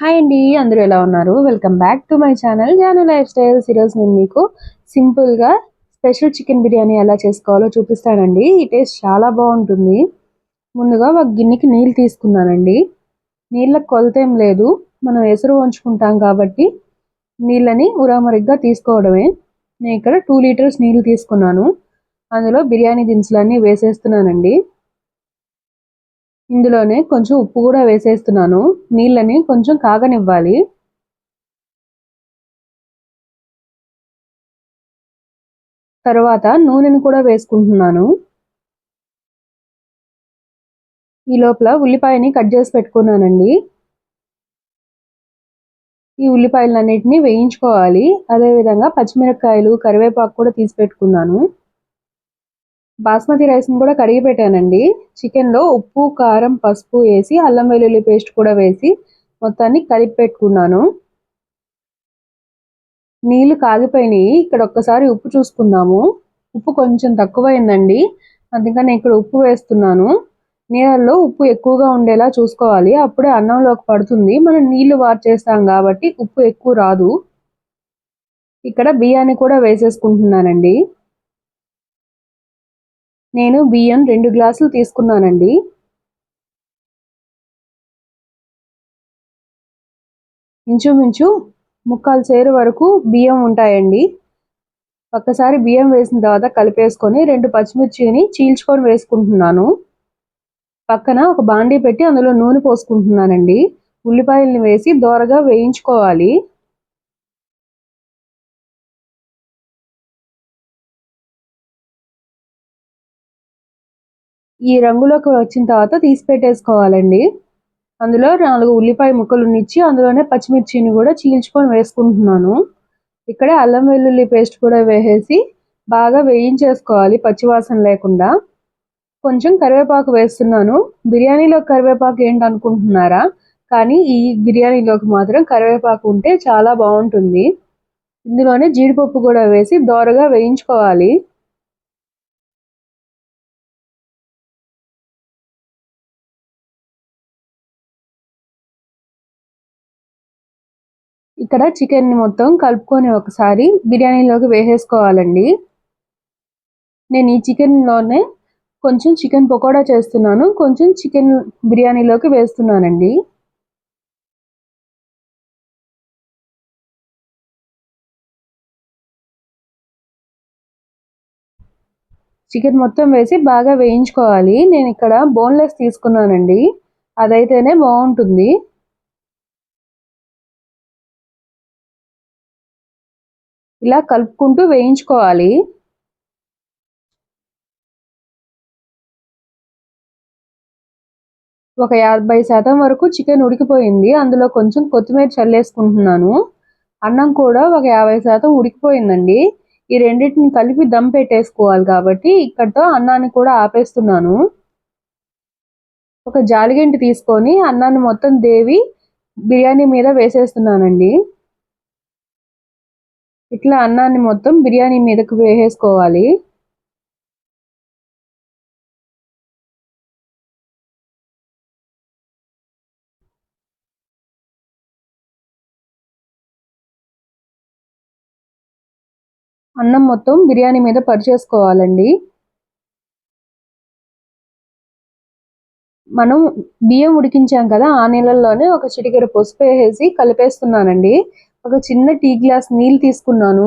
Hi అండి అందరూ ఎలా ఉన్నారు? Welcome back to my channel Jaanu life styles ఈరోజు నేను మీకు సింపుల్గా స్పెషల్ చికెన్ బిర్యానీ ఎలా చేసుకోవాలో చూపిస్తానండి. ఈ టేస్ట్ చాలా బాగుంటుంది. ముందుగా ఒక గిన్నెకి నీళ్ళు తీసుకున్నానండి. నీళ్ళకి కొలత ఏం లేదు. మనం ఎసురు వంచుకుంటాం కాబట్టి నీళ్ళని ఉరామరిగ్గా తీసుకోవడమే. నేను ఇక్కడ టూ లీటర్స్ నీళ్ళు తీసుకున్నాను. అందులో బిర్యానీ దినుసులన్నీ వేసేస్తున్నానండి. ఇందులోనే కొంచెం ఉప్పు కూడా వేసేస్తున్నాను. నీళ్ళని కొంచెం కాగనివ్వాలి. తర్వాత నూనెను కూడా వేసుకుంటున్నాను. ఈ లోపల ఉల్లిపాయని కట్ చేసి పెట్టుకున్నానండి. ఈ ఉల్లిపాయలన్నిటిని వేయించుకోవాలి. అదేవిధంగా పచ్చిమిరపకాయలు కరివేపాకు కూడా తీసి పెట్టుకున్నాను. బాస్మతి రైస్ని కూడా కడిగి పెట్టానండి. చికెన్లో ఉప్పు కారం పసుపు వేసి అల్లం వెల్లుల్లి పేస్ట్ కూడా వేసి మొత్తాన్ని కలిపి పెట్టుకున్నాను. నీళ్ళు కాగిపోయినాయి ఇక్కడ ఒక్కసారి ఉప్పు చూసుకుందాము. ఉప్పు కొంచెం తక్కువైందండి. అందుకని ఇక్కడ ఉప్పు వేస్తున్నాను. నీళ్ళల్లో ఉప్పు ఎక్కువగా ఉండేలా చూసుకోవాలి. అప్పుడే అన్నంలోకి పడుతుంది. మనం నీళ్ళు వార్చేస్తాం కాబట్టి ఉప్పు ఎక్కువ రాదు. ఇక్కడ బియ్యాన్ని కూడా వేసేసుకుంటున్నానండి. నేను బియ్యం రెండు గ్లాసులు తీసుకున్నానండి. ఇంచుమించు ముక్కాలు చేరు వరకు బియ్యం ఉంటాయండి. ఒక్కసారి బియ్యం వేసిన తర్వాత కలిపేసుకొని రెండు పచ్చిమిర్చిని చీల్చుకొని వేసుకుంటున్నాను. పక్కన ఒక బాండీ పెట్టి అందులో నూనె పోసుకుంటున్నానండి. ఉల్లిపాయల్ని వేసి దోరగా వేయించుకోవాలి. ఈ రంగులోకి వచ్చిన తర్వాత తీసి పెట్టేసుకోవాలండి. అందులో నాలుగు ఉల్లిపాయ ముక్కలు ఇచ్చి అందులోనే పచ్చిమిర్చిని కూడా చీల్చుకొని వేసుకుంటున్నాను. ఇక్కడే అల్లం వెల్లుల్లి పేస్ట్ కూడా వేసేసి బాగా వేయించేసుకోవాలి పచ్చివాసన లేకుండా. కొంచెం కరివేపాకు వేస్తున్నాను. బిర్యానీలో కరివేపాకు ఏంటి అనుకుంటున్నారా కానీ ఈ బిర్యానీలోకి మాత్రం కరివేపాకు ఉంటే చాలా బాగుంటుంది. ఇందులోనే జీడిపప్పు కూడా వేసి దోరగా వేయించుకోవాలి. ఇక్కడ చికెన్ని మొత్తం కలుపుకొని ఒకసారి బిర్యానీలోకి వేసేసుకోవాలండి. నేను ఈ చికెన్లోనే కొంచెం చికెన్ పకోడా చేస్తున్నాను. కొంచెం చికెన్ బిర్యానీలోకి వేస్తున్నానండి. చికెన్ మొత్తం వేసి బాగా వేయించుకోవాలి. నేను ఇక్కడ బోన్లెస్ తీసుకున్నానండి. అదైతేనే బాగుంటుంది. ఇలా కలుపుకుంటూ వేయించుకోవాలి. ఒక యాభై శాతం వరకు చికెన్ ఉడికిపోయింది. అందులో కొంచెం కొత్తిమీర చల్లేసుకుంటున్నాను. అన్నం కూడా ఒక యాభై శాతం ఉడికిపోయిందండి. ఈ రెండింటిని కలిపి దమ్ పెట్టేసుకోవాలి కాబట్టి ఇక్కడతో అన్నాన్ని కూడా ఆపేస్తున్నాను. ఒక జాలిగంటి తీసుకొని అన్నాన్ని మొత్తం దేవి బిర్యానీ మీద వేసేస్తున్నానండి. ఇట్లా అన్నాన్ని మొత్తం బిర్యానీ మీదకు వేసేసుకోవాలి. అన్నం మొత్తం బిర్యానీ మీద పరిచేసుకోవాలండి. మనం బియ్యం ఉడికించాం కదా ఆ నీళ్ళల్లోనే ఒక చిటికెర పసుపు వేసేసి కలిపేస్తున్నానండి. ఒక చిన్న టీ గ్లాస్ నీళ్ళు తీసుకున్నాను.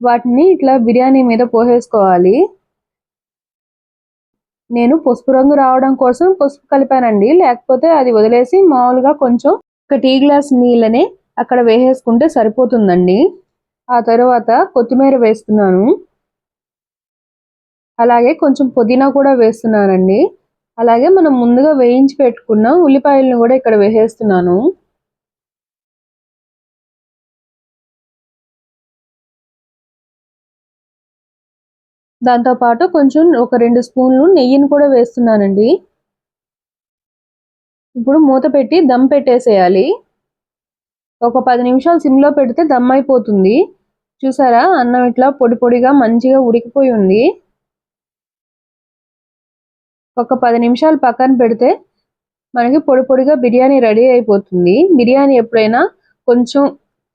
వాటిని ఇట్లా బిర్యానీ మీద పోసేసుకోవాలి. నేను పసుపు రంగు రావడం కోసం పసుపు కలిపానండి. లేకపోతే అది వదిలేసి మామూలుగా కొంచెం ఒక టీ గ్లాస్ నీళ్ళని అక్కడ వేసేసుకుంటే సరిపోతుందండి. ఆ తర్వాత కొత్తిమీర వేస్తున్నాను. అలాగే కొంచెం పుదీనా కూడా వేస్తున్నానండి. అలాగే మనం ముందుగా వేయించి పెట్టుకున్న ఉల్లిపాయలను కూడా ఇక్కడ వేసేస్తున్నాను. దాంతోపాటు కొంచెం ఒక రెండు స్పూన్లు నెయ్యిని కూడా వేస్తున్నానండి. ఇప్పుడు మూత పెట్టి దమ్ పెట్టేసేయాలి. ఒక పది నిమిషాలు సిమ్లో పెడితే దమ్ అయిపోతుంది. చూసారా? అన్నం ఇట్లా పొడి పొడిగా మంచిగా ఉడికిపోయి ఉంది. ఒక పది నిమిషాలు పక్కన పెడితే మనకి పొడి పొడిగా బిర్యానీ రెడీ అయిపోతుంది. బిర్యానీ ఎప్పుడైనా కొంచెం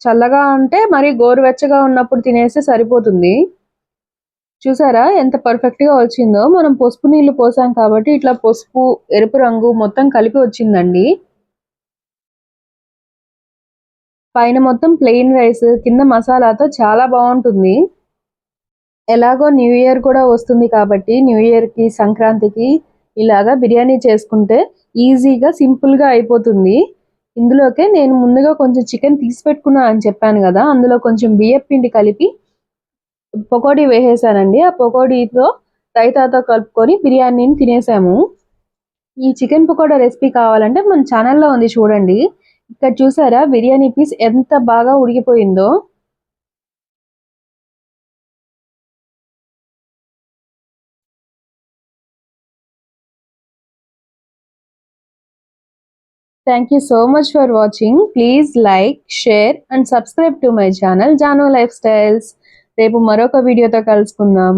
చల్లగా అంటే మరి గోరువెచ్చగా ఉన్నప్పుడు తినేస్తే సరిపోతుంది. చూసారా? ఎంత పర్ఫెక్ట్గా వచ్చిందో. మనం పసుపు నీళ్ళు పోసాం కాబట్టి ఇట్లా పసుపు ఎరుపు రంగు మొత్తం కలిపి వచ్చిందండి. పైన మొత్తం ప్లెయిన్ రైస్ కింద మసాలాతో చాలా బాగుంటుంది. ఎలాగో న్యూ ఇయర్ కూడా వస్తుంది కాబట్టి న్యూ ఇయర్కి సంక్రాంతికి ఇలాగా బిర్యానీ చేసుకుంటే ఈజీగా సింపుల్గా అయిపోతుంది. ఇందులోకే నేను ముందుగా కొంచెం చికెన్ తీసి పెట్టుకున్నా అని చెప్పాను కదా. అందులో కొంచెం బియ్యం పిండి కలిపి పకోడీ వేసేసానండి. ఆ పకోడీతో రైతాతో కలుపుకొని బిర్యానీని తినేసాము. ఈ చికెన్ పకోడా రెసిపీ కావాలంటే మన ఛానల్లో ఉంది చూడండి. ఇక్కడ చూసారా బిర్యానీ పీస్ ఎంత బాగా ఉడికిపోయిందో. Thank you so much for watching please like share and subscribe to my channel Jaanu life styles రేపు మరొక వీడియోతో కలుసుకుందాం.